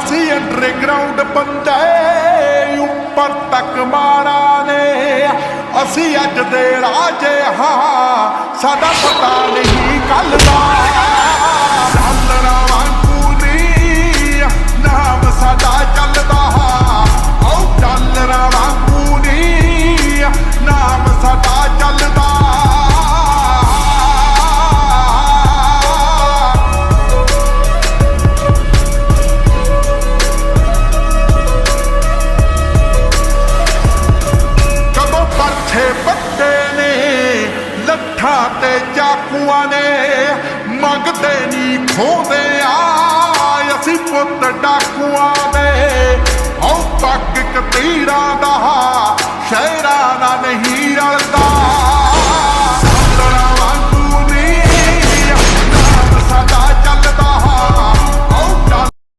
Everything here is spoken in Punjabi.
ਅਸੀਂ ਅੰਡਰਗਰਾਉਂਡ ਬੰਦੇ ਉੱਪਰ ਤੱਕ ਮਾਰਾ ਨੇ ਅਸੀਂ ਅੱਜ ਦੇ ਰਾਜੇ ਹਾਂ, ਸਾਡਾ ਪਤਾ ਨਹੀਂ ਕੱਲ ਲੱਠਾਂ ਤੇ ਚਾਕੂਆਂ ਨੇ ਮੰਗਦੇ ਨਹੀਂ ਖੋਦੇ ਆ। ਅਸੀਂ ਪੁੱਤ ਡਾਕੂਆਂ ਦੇ ਹਉ ਪੱਗ ਕਤੀਰਾਂ ਦਾ ਸ਼ਹਿਰਾਂ ਦਾ ਨਹੀਂ